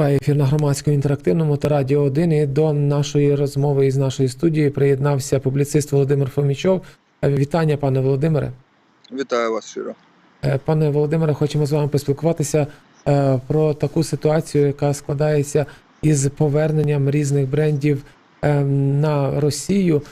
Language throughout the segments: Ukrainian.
Триває ефір на громадському інтерактивному та радіо 1. І до нашої розмови із нашої студії приєднався публіцист Володимир Фомічов. Е, Вітання, пане Володимире. Вітаю вас щиро. Е, Пане Володимире, хочемо з вами поспілкуватися е, про таку ситуацію, яка складається із поверненням різних брендів ем, на Росію.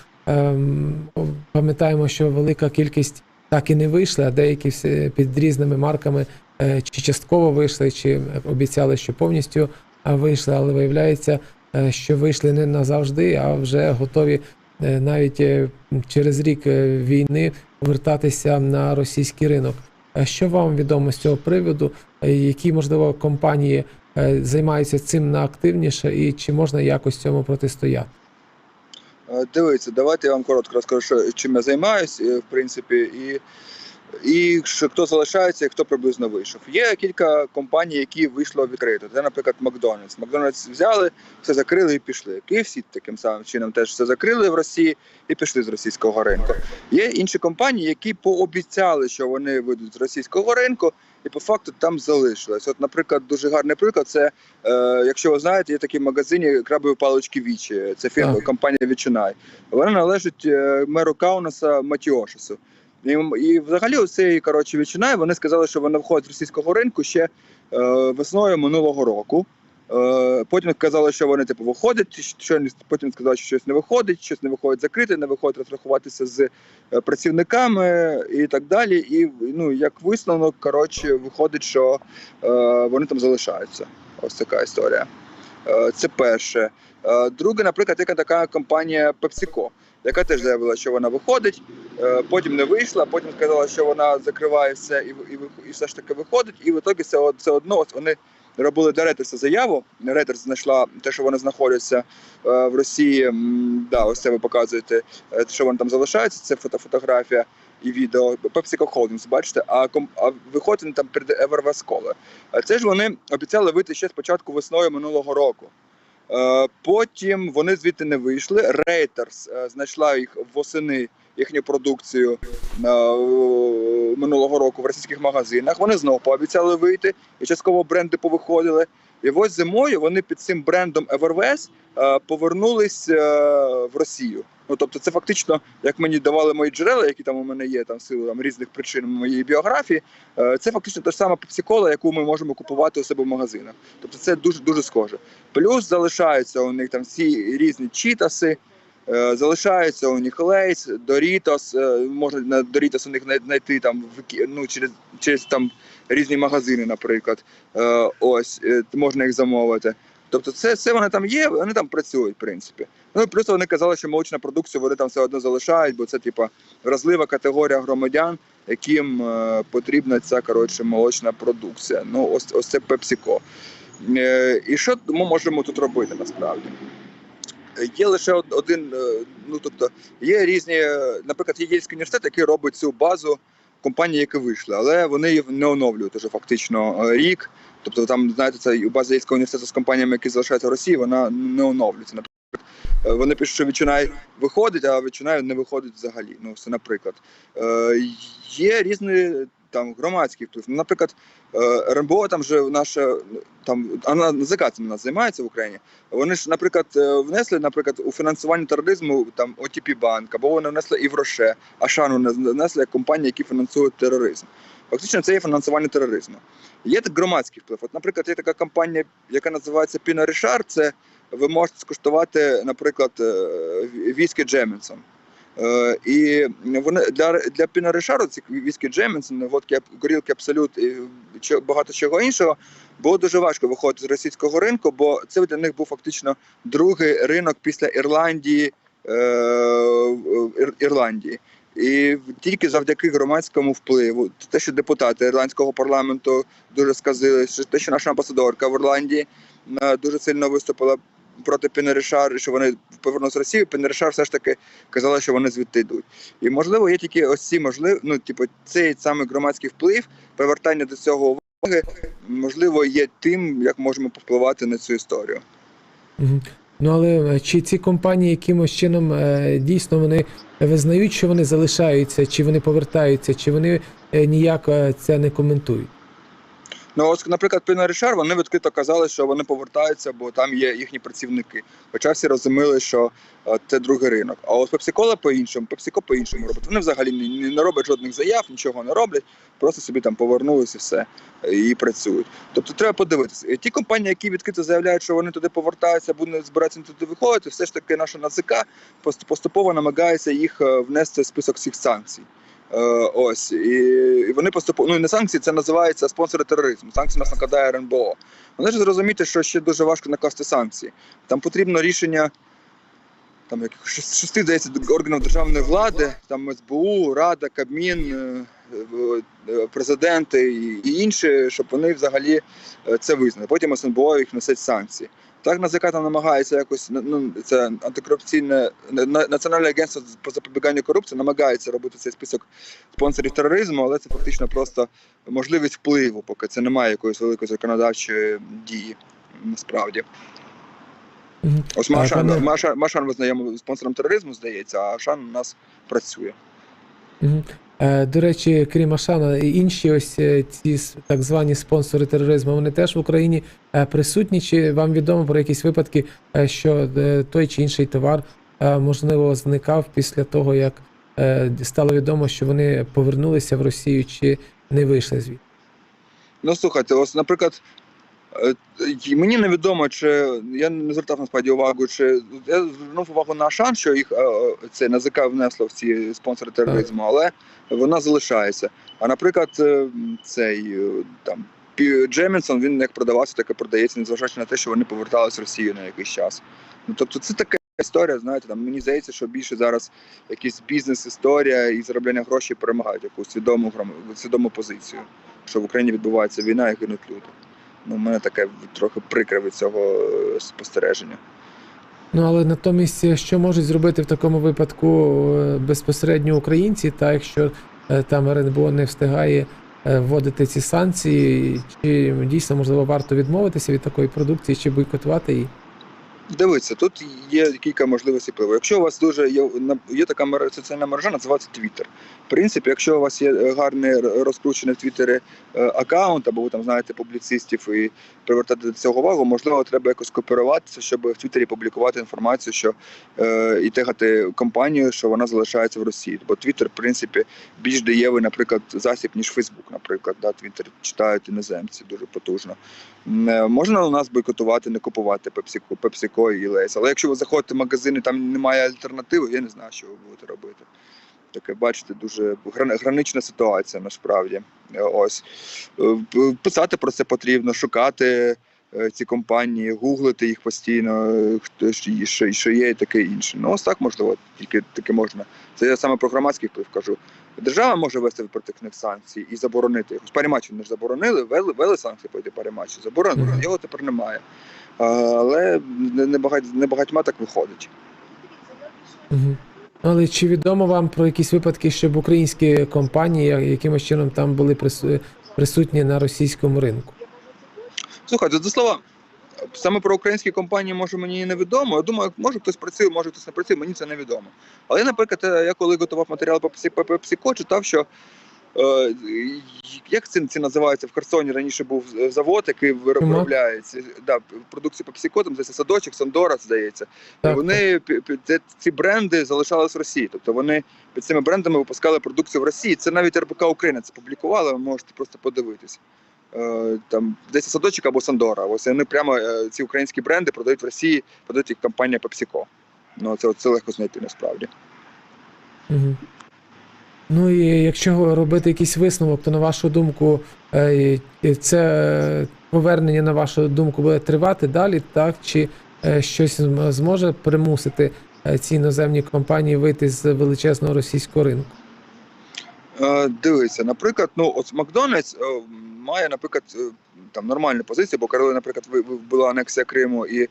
Пам'ятаємо, що велика кількість так і не вийшли, а деякі під різними марками е, чи частково вийшли, чи обіцяли, що повністю е, вийшли, але виявляється, е, що вийшли не назавжди, а вже готові е, навіть е, через рік війни повертатися на російський ринок. Що вам відомо з цього приводу? Які можливо компанії займаються цим наактивніше, і чи можна якось цьому протистояти? Дивіться, давайте я вам коротко розкажу, чим я займаюсь, е, в принципі, і, і що, хто залишається, і хто приблизно вийшов. Є кілька компаній, які вийшло відкрито. Це, наприклад, Макдональдс. Макдональдс взяли, все закрили і пішли. KFC таким самим чином теж все закрили в Росії і пішли з російського ринку. Є інші компанії, які пообіцяли, що вони вийдуть з російського ринку, і по факту там залишились. От, наприклад, дуже гарний приклад. Це е, якщо ви знаєте, є такі магазині крабові палички Вічі. Це фірма компанія Вічинай. Вона належить е, меру Каунаса Матіошесу. І, і взагалі оцей коротше Вічинай, вони сказали, що вона входить з російського ринку ще е, весною минулого року. Е, потім казали, що вони типу виходять, що потім сказали, що щось не виходить, щось не виходить закрити, не виходить розрахуватися з е, працівниками і так далі. І ну як висновок, коротше, виходить, що е, вони там залишаються. Ось така історія. Е, це перше. Е, друге, наприклад, яка така компанія PepsiCo, яка теж заявила, що вона виходить, е, потім не вийшла, потім сказала, що вона закриває все і, і, і все ж таки виходить. І в ітогі все, все одно ось вони робили для Reuters заяву. Reuters знайшла те, що вони знаходяться е, в Росії. Да, ось це ви показуєте, е, що вони там залишаються. Це фото, фотографія і відео. PepsiCo Holdings, бачите, а, ком, а виходить там перед Evervest Cola. Е, Це ж вони обіцяли вийти ще спочатку весною минулого року. Е, Потім вони звідти не вийшли. Е, знайшла їх восени їхню продукцію е, минулого року в російських магазинах. Вони знову пообіцяли вийти, і частково бренди повиходили. І ось зимою вони під цим брендом Everwest е, повернулись е, в Росію. Ну тобто, це фактично, як мені давали мої джерела, які там у мене є там в силу там різних причин моєї біографії. е, Це фактично та ж сама пепсікола, яку ми можемо купувати у себе в магазинах. Тобто це дуже дуже схоже. Плюс залишаються у них там всі різні чітаси. Е, Залишаються у них лейс, Дорітос, можна на Дорітос у них знайти там ну, через, через там різні магазини, наприклад. Е, Ось е, можна їх замовити. Тобто, це все вони там є, вони там працюють, в принципі. Ну плюс вони казали, що молочна продукція вони там все одно залишають, бо це типа вразлива категорія громадян, яким е, потрібна ця коротше молочна продукція. Ну, ось ось це. Е, і що ми можемо тут робити насправді? Є лише один, е, ну тобто є різні, е, наприклад, є Єльський університет, який робить цю базу компаній, які вийшли, але вони не оновлюють уже фактично е, рік. Тобто там, знаєте, це база Єльського університету з компаніями, які залишаються в Росії, вона не оновлюється. Наприклад, вони пишуть, що Вічинай виходить, а Вічинай не виходить взагалі. Ну, це наприклад. Є різні там громадський вплив. Ну, Наприклад, е, РНБО там же наша там вона у нас займається в Україні. Вони ж, наприклад, е, внесли, наприклад, у фінансування тероризму там ОТП банк, або вони внесли і в Роше, Ашану не внесли як компанії, які фінансують тероризм. Фактично, це є фінансування тероризму. Є так громадський вплив. От, наприклад, є така компанія, яка називається Піно Рішар. Це ви можете скуштувати, наприклад, е, віскі Джемінсон. Е, І вони для, для Піно Рішару, ці віскі Джемінсон, водки, горілки Абсолют і багато чого іншого, було дуже важко виходити з російського ринку, бо це для них був фактично другий ринок після Ірландії. е, Ірландії. І тільки завдяки громадському впливу, те, що депутати ірландського парламенту дуже сказали, що те, що наша амбасадорка в Ірландії дуже сильно виступила проти Пінеришар, що вони повернулися в Росію. Пінеришар все ж таки казала, що вони звідти йдуть. І можливо, є тільки ось ці можливі, ну типу, цей саме громадський вплив, привертання до цього уваги, можливо, є тим, як можемо повпливати на цю історію. Ну але е, чи ці компанії якимось чином е, дійсно вони визнають, що вони залишаються, чи вони повертаються, чи вони е, ніяк це не коментують? Ну, ось, наприклад, Піна Рішар, вони відкрито казали, що вони повертаються, бо там є їхні працівники. Хоча всі розуміли, що е, це другий ринок. А от Пепсикола по-іншому, Пепсико по-іншому робить. Вони взагалі не, не роблять жодних заяв, нічого не роблять, просто собі там повернулися все і працюють. Тобто треба подивитися. Ті компанії, які відкрито заявляють, що вони туди повертаються, будуть збиратися туди виходити, все ж таки наша пост- поступово намагається їх е, внести в список всіх санкцій. Е, ось і, вони поступово ну не санкції, це називається спонсори тероризму. Санкції нас накладає РНБО. Вони ж зрозуміти, що ще дуже важко накласти санкції. Там потрібно рішення там яких шести, здається, органів державної влади, там СБУ, Рада, Кабмін, е, е, президенти і, інші, щоб вони взагалі це визнали. Потім СНБО їх носить санкції. Так НАЗК там намагається якось ну це антикорупційне національне агентство по запобіганню корупції намагається робити цей список спонсорів тероризму, але це фактично просто можливість впливу, поки це немає якоїсь великої законодавчої дії. Насправді, ось Машан, пане- Маша, Машан визнаємо спонсором тероризму, здається, а Ашан у нас працює. До речі, крім Ашана, інші ось е, ці так звані спонсори тероризму, вони теж в Україні е, присутні. Чи вам відомо про якісь випадки, е, що е, той чи інший товар е, можливо зникав після того, як е, стало відомо, що вони повернулися в Росію чи не вийшли звідти? Ну слухайте, ось, наприклад, е, мені невідомо, чи я не звертав насправді увагу, чи я звернув увагу на Ашан, що їх е, е, це НАЗК внесло в ці спонсори тероризму, але вона залишається. А наприклад, е, цей е, там Джемінсон, він як продавався, так і продається, незважаючи на те, що вони поверталися в Росію на якийсь час. Ну тобто, це така історія, знаєте, там мені здається, що більше зараз якийсь бізнес-історія і заробляння грошей перемагають якусь свідому свідому позицію що в Україні відбувається війна і гинуть люди. Ну, у мене таке трохи прикре від цього е, спостереження. Ну але натомість, е, що можуть зробити в такому випадку е, безпосередньо українці, та якщо там РНБО не встигає вводити ці санкції, чи дійсно можливо варто відмовитися від такої продукції, чи бойкотувати її? Дивіться, тут є кілька можливостей впливу. Якщо у вас дуже є, є така соціальна мережа, називається Twitter. В принципі, якщо у вас є гарний розкручений в Твіттері е, аккаунт, або ви там знаєте публіцистів і привертати до цього увагу, можливо, треба якось кооперуватися, щоб в Твіттері публікувати інформацію, що е, і тегати компанію, що вона залишається в Росії. Бо Твіттер, в принципі, більш дієвий, наприклад, засіб, ніж Фейсбук, наприклад. Да, Твіттер читають іноземці дуже потужно. Е, Можна у нас бойкотувати, не купувати пепсико, пепсико і лейс. Але якщо ви заходите в магазин і там немає альтернативи, я не знаю, що ви будете робити. Таке, бачите, дуже гранична ситуація насправді. Е, Ось Е, писати про це потрібно, шукати е, ці компанії, гуглити їх постійно, хто що, є, і таке інше. Ну, ось так можливо, тільки таке можна. Це я саме про громадський вплив кажу. Держава може ввести проти них санкції і заборонити їх. Парімачі не ж заборонили, ввели, ввели санкції проти Парімачі, заборонили, його тепер немає. Але не, багать, не багатьма так виходить. Угу. Але чи відомо вам про якісь випадки, щоб українські компанії якимось чином там були прису- присутні на російському ринку? Слухайте, до слова, саме про українські компанії може мені невідомо. Я думаю, може хтось працює, може хтось не працює, мені це невідомо. Але, наприклад, я коли готував матеріал по Пепсі- по Пепсіко, читав, що як це, це називається в Херсоні раніше був завод, який виробляє ці, да, продукцію Пепсіко, там здається, садочок, Сандора, здається. Так, вони ці бренди залишались в Росії. Тобто вони під цими брендами випускали продукцію в Росії. Це навіть РБК Україна це публікувала, ви можете просто подивитися. Е, Там десь садочок або Сандора. Ось вони прямо е, ці українські бренди продають в Росії, продають їх компанія PepsiCo. Ну це, це легко знайти насправді. Угу. Ну і якщо робити якийсь висновок, то на вашу думку, е, це повернення, на вашу думку, буде тривати далі, так? Чи е, щось зможе примусити е, ці іноземні компанії вийти з величезного російського ринку? Е, Дивися, наприклад, ну от Макдональдс е, має, наприклад, е, там нормальну позицію, бо коли, наприклад, була анексія Криму і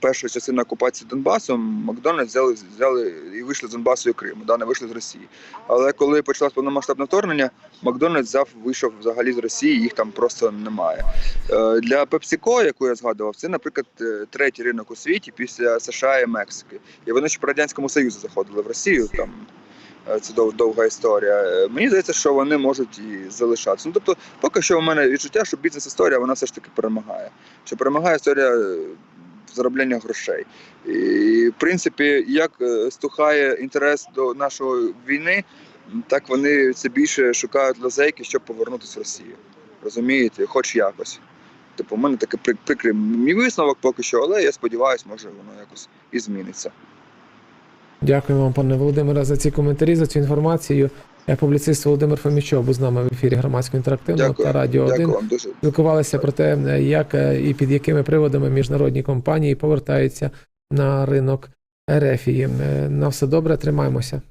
перша частина окупації Донбасу, Макдональдс взяли, взяли і вийшли з Донбасу і Криму, да, не вийшли з Росії. Але коли почалось повномасштабне вторгнення, Макдональдс взяв, вийшов взагалі з Росії, їх там просто немає. Для PepsiCo, яку я згадував, це, наприклад, третій ринок у світі після США і Мексики. І вони ще по Радянському Союзу заходили в Росію. Там Це дов- довга історія. Е, Мені здається, що вони можуть і залишатися. Ну тобто, поки що у мене відчуття, що бізнес-історія вона все ж таки перемагає. Що перемагає історія е, заробляння грошей. І в принципі, як е, стухає інтерес до нашої війни, так вони все більше шукають лазейки, щоб повернутися в Росію. Розумієте, хоч якось. Типу, у мене при- прикрий мій висновок поки що, але я сподіваюся, може воно якось і зміниться. Дякую вам, пане Володимире, за ці коментарі, за цю інформацію. Я Публіцист Володимир Фомічов був з нами в ефірі громадського інтерактивного та радіо 1. Дякую вам дуже. Спілкувалися про те, як е, і під якими приводами міжнародні компанії повертаються на ринок Ерефії. Е, На все добре, тримаємося.